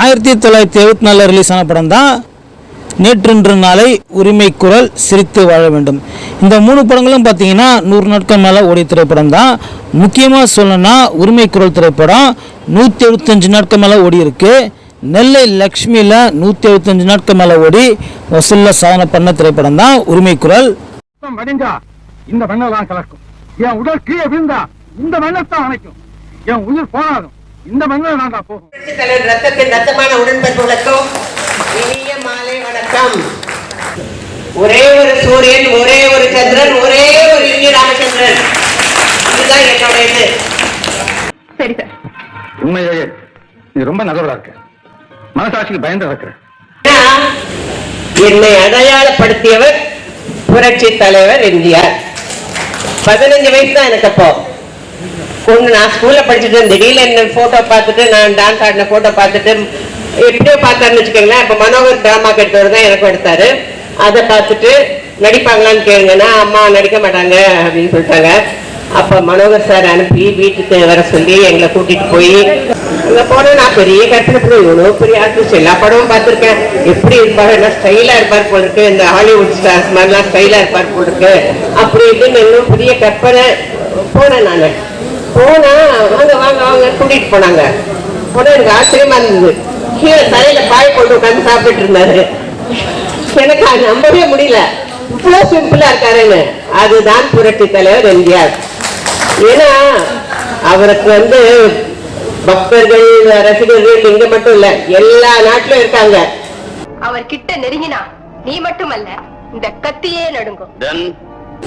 ஆயிரத்தி தொள்ளாயிரத்தி எழுபத்தி நாலில் ரிலீஸ் ஆன படம் தான் நேற்றென்று நாளை உரிமை குரல் சிரித்து வாழ வேண்டும். இந்த மூணு படங்களும் பார்த்தீங்கன்னா நூறு நாட்கள் மேலே ஓடிய திரைப்படம் தான். முக்கியமாக சொல்லணும்னா உரிமை குரல் திரைப்படம் நூற்றி எழுபத்தஞ்சு நாட்கள் மேலே ஓடி இருக்கு. நெல்லை லக்ஷ்மியில் நூற்றி எழுபத்தஞ்சு நாட்கள் மேலே ஓடி வசூலில் சாதனை பண்ண திரைப்படம் தான் உரிமை குரல். இந்த மண்ணை தான் கலக்கும். என் உடல் கீழே விழுந்தா இந்த மண்ணத்தான் அணைக்கும். என் உயிர் போனாலும் இந்த மண்ணில் நான் போகும். ரத்தத்தின் ரத்தமான மாலை வணக்கம். ஒரே ஒரு சூரியன் ஒரே ஒரு சந்திரன் ஒரே ஒரு இந்திய ராமச்சந்திரன். இதுதான் என்னோட இது சரி சார். உண்மையிலேயே நீ ரொம்ப நல்லவரா இருக்க. மனசாட்சிக்கு பயந்து இருக்கிற என்னை அடையாளப்படுத்தியவர் புரட்சி தலைவர் எம்ஜிஆர். பதினஞ்சு வயசு தான் எனக்கு அப்போ. ஒன்று நான் ஸ்கூல்ல படிச்சுட்டு. திடீர்னு என்ன போட்டோ பார்த்துட்டு நான் டான்ஸ் ஆடின போட்டோ பார்த்துட்டு எப்படியோ பார்த்தாருன்னு வச்சுக்கோங்களேன். இப்போ மனோகர் டிராமா எடுத்தவர் தான் எனக்கும் எடுத்தாரு. அதை பார்த்துட்டு நடிப்பாங்களான்னு கேளுங்கன்னா அம்மா நடிக்க மாட்டாங்க அப்படின்னு சொல்லிட்டாங்க. அப்போ மனோகர் சார் அனுப்பி வீட்டுக்கு வர சொல்லி எங்களை கூட்டிட்டு போய் அங்கே போனால் நான் பெரிய கற்பனை இவ்வளோ பெரிய ஆர்டிஸ்ட் எல்லா படமும் பார்த்திருக்கேன். எப்படி இருப்பாரு என்ன ஸ்டைலா இருப்பார் போட்டுருக்கு இருக்கு. இந்த ஹாலிவுட் ஸ்டார்ஸ் மாதிரிலாம் ஸ்டைலா இருப்பார் போல இருக்கு. அப்படி இப்படின்னு இன்னும் பெரிய கற்பனை போனேன் நான். போனால் வாங்க வாங்க வாங்க கூட்டிட்டு போனாங்க. போனால் எனக்கு ஆச்சரியமாக இருந்தது. கீழே தலையில பாய் போட்டு உட்காந்து சாப்பிட்டுட்டு இருந்தாரு. எனக்கு அது நம்பவே முடியல. இவ்வளவு சிம்பிளா இருக்காருன்னு. அதுதான் புரட்சி தலைவர் எம்ஜிஆர். ஏன்னா அவருக்கு வந்து பக்தர்கள் ரசிகர்கள் இங்க மட்டும் இல்ல எல்லா நாட்டிலும் இருக்காங்க. அவர் கிட்ட நெருங்கினா நீ மட்டுமல்ல இந்த கத்தியே நடுங்கும்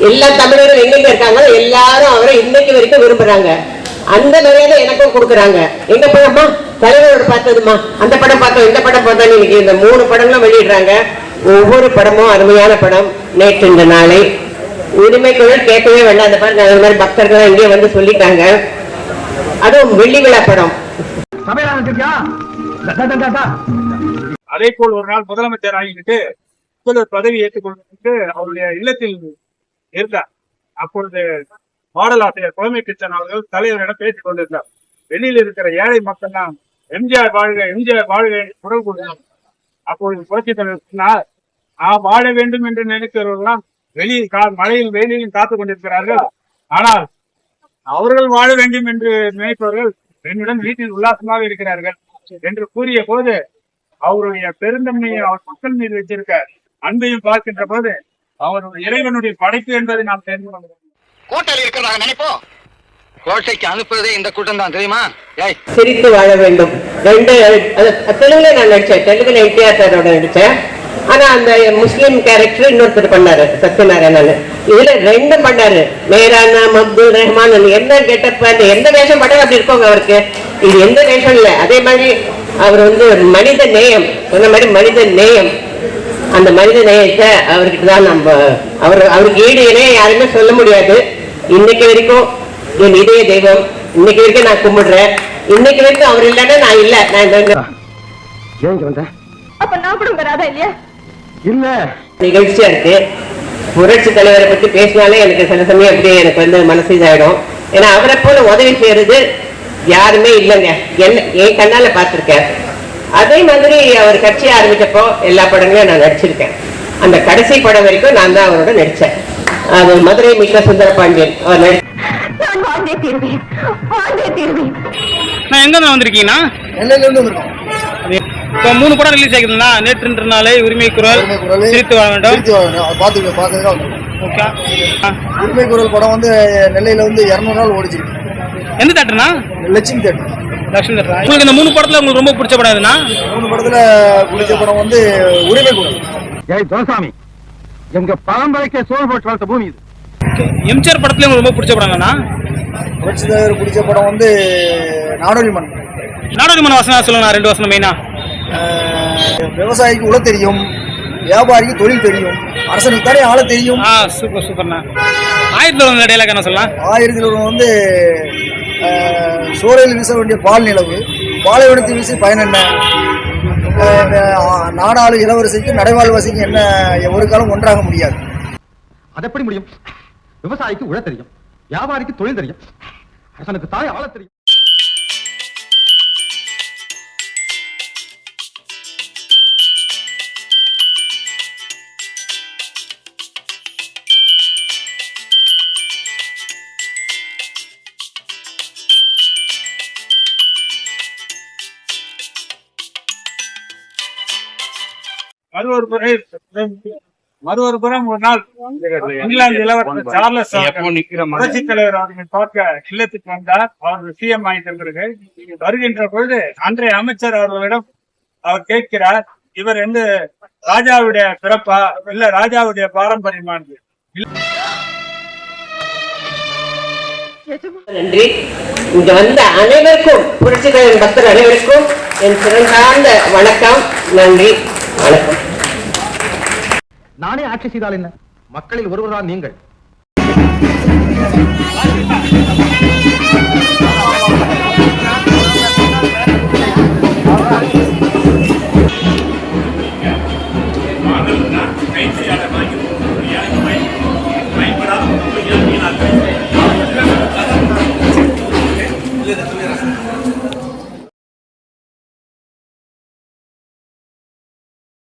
எல்லா தமிழரும் எங்கெங்க இருக்காங்களோ எல்லாரும் அவரை இன்னைக்கு வரைக்கும் விரும்புறாங்க. அந்த மரியாதை எனக்கும் கொடுக்குறாங்க. எங்க படமா தலைவரோட பார்த்ததுமா அந்த படம் பார்த்தோம் இந்த படம் பார்த்தோம் இன்னைக்கு இந்த மூணு படங்களும் வெளியிடுறாங்க. ஒவ்வொரு படமும் அருமையான படம். நேற்று இந்த நாளை. உரிமை குரல் கேட்கவே வேண்டாம். அந்த பாருங்க அந்த மாதிரி பக்தர்கள் இங்கே வந்து சொல்லிட்டாங்க. அதுவும் வெள்ளி விழா படம். அதே போல் ஒரு நாள் முதலமைச்சர் ஆகிவிட்டு முதல்வர் பதவி ஏற்றுக்கொள்வதற்கு அவருடைய இல்லத்தில் இருந்தார். அப்பொழுது பாடல் ஆசிரியர் புலமை கிருஷ்ணன் அவர்கள் தலைவரிடம் பேசிக் கொண்டிருந்தார். வெளியில் இருக்கிற ஏழை மக்கள்லாம் எம்ஜிஆர் வாழ்க எம்ஜிஆர் வாழ்க என்று குரல் கொடுத்தோம் அப்பொழுது புரட்சித் தலைவர் சொன்னார் நான் வாழ வேண்டும் என்று நினைக்கிறவர்கள்லாம் வெளியில் கா- மழையில் வெயிலிலும் காத்து கொண்டிருக்கிறார்கள். ஆனால் அவர்கள் வாழ வேண்டும் என்று நினைப்பவர்கள் என்னுடன் வீட்டில் உல்லாசமாக இருக்கிறார்கள் என்று கூறிய போது அவருடைய பெருந்தன்மையை அவர் மக்கள் மீது வச்சிருக்க அன்பையும் பார்க்கின்ற போது அவருடைய இறைவனுடைய படைப்பு என்பதை நாம் தெரிந்து கொள்கிறோம் கூட்டல் இருக்கிறதாக நினைப்போம். கோட்டைக்கு அனுப்புறதே இந்த கூட்டம் தான் தெரியுமா சிரித்து வாழ வேண்டும். ரெண்டு தெலுங்குல நான் நடிச்சேன். தெலுங்குல என்டிஆர் சாரோட நடிச்சேன். ஆனா அந்த முஸ்லீம் கேரக்டர் இன்னொருத்தர் பண்ணாரு சத்யநாராயணன். இதுல ரெண்டும் பண்ணாரு. மேரானா அப்துல் ரஹ்மான் என்ன கெட்டப் எந்த வேஷம் படம் அப்படி இருக்கோங்க அவருக்கு? இது எந்த வேஷம் இல்ல. அதே மாதிரி அவர் வந்து ஒரு மனித நேயம். சொன்ன மாதிரி மனித நேயம். அந்த மனித நேயத்தை அவர்கிட்ட தான் நம்ம அவர் அவருக்கு ஈடு இணைய யாருமே சொல்ல முடியாது. இன்னைக்கு வரைக்கும் என் இதய தெய்வம். இன்னைக்கு வரைக்கும் நான் கும்பிடுறேன். இன்னைக்கு வரைக்கும் அவர் இல்லைன்னா நான் இல்ல. நான் இந்த ஏன் இங்க வந்த? அப்ப நான் கூட வராதா இல்லையா? இல்ல. நிகழ்ச்சியா இருக்கு. புரட்சி தலைவரை பத்தி பேசினாலே எனக்கு சில சமயம் அப்படியே எனக்கு வந்து மனசு இதாயிடும். ஏன்னா அவரை போல உதவி செய்யறது யாருமே இல்லைங்க. என்ன என் கண்ணால பார்த்திருக்கேன். அதே மாதிரி அவர் கட்சி ஆரம்பிச்சப்போ எல்லா படங்களையும் நான் நடிச்சிருக்கேன். அந்த கடைசி படம் வரைக்கும் நான் தான் அவரோட நடிச்சேன். அது மதுரை மிக்க சுந்தர பாண்டியன் அவர் நடி வாழ்ந்தே தீர்வேன். வாழ்ந்தே தீர்வேன். நான் எங்க வந்திருக்கீங்கன்னா நெல்லையில இருந்து வந்திருக்கோம் இப்போ மூணு படம் ரிலீஸ் ஆகிருந்தா நேற்று நாளை உரிமை குரல் சிரித்து வாழ வேண்டும். பார்த்துக்க ஓகே. ஆ. உரிமை குரல் படம் வந்து நெல்லையில வந்து இரநூறு நாள் ஓடிச்சிருக்கு. எந்த தேட்டர்னா லட்சுமி தேட்டர். லட்சுமி தேட்டர்? உங்களுக்கு இந்த மூணு படத்துல உங்களுக்கு ரொம்ப பிடிச்ச படம் எதுனா மூணு படத்துல பிடிச்ச படம் வந்து உரிமை குரல். ஏய் துரசாமி எங்க பரம்பரைக்கே சோறு போட்டு வளர்த்த பூமி இது. எம்ஜிஆர் படத்துல உங்களுக்கு ரொம்ப பிடிச்ச படம் என்னன்னா புரட்சி தலைவர் பிடிச்ச படம் வந்து நாடோடி மண் நாடோடி மன வசனம் சொல்லுங்க ரெண்டு வசனம் மெயினா? விவசாயிக்கு உழ தெரியும் வியாபாரிக்கு தொழில் தெரியும் அரசனுக்கு தானே ஆள தெரியும். ஆ சூப்பர் சூப்பர்ண்ணா. ஆயிரத்தி தொள்ளாயிரம் டைலாக் என்ன சொல்லலாம்? ஆயிரத்தில் ஒருவன் வந்து சோறையில் வீச வேண்டிய பால் நிலவு. பாலைவனத்தை வீசி பயன் என்ன? நாடாளு இளவரசிக்கு நடைவாழ்வாசிக்கு என்ன ஒரு காலம் ஒன்றாக முடியாது. அது எப்படி முடியும்? விவசாயிக்கு உழ தெரியும். வியாபாரிக்கு தொழில் தெரியும். அரசனுக்கு தாய் ஆள தெரியும். மறு ஒரு முறை மறு ஒரு புறம் ஒரு நாள் இங்கிலாந்து இளவரசர் சார்லஸ் புரட்சி தலைவர் அவர்கள் பார்க்க இல்லத்துக்கு வந்தார். அவர் சிஎம் ஆயிட்ட பிறகு வருகின்ற பொழுது அன்றைய அமைச்சர் அவர்களிடம் அவர் கேட்கிறார் இவர் எந்த ராஜாவுடைய பிறப்பா? இல்ல ராஜாவுடைய பாரம்பரியமானது? நன்றி. இங்க வந்த அனைவருக்கும் புரட்சி தலைவர் பக்தர் அனைவருக்கும் என் சிறந்தார்ந்த வணக்கம். நன்றி. வணக்கம். நானே ஆட்சி செய்தால் என்ன? மக்களில் ஒருவர்தான் நீங்கள்.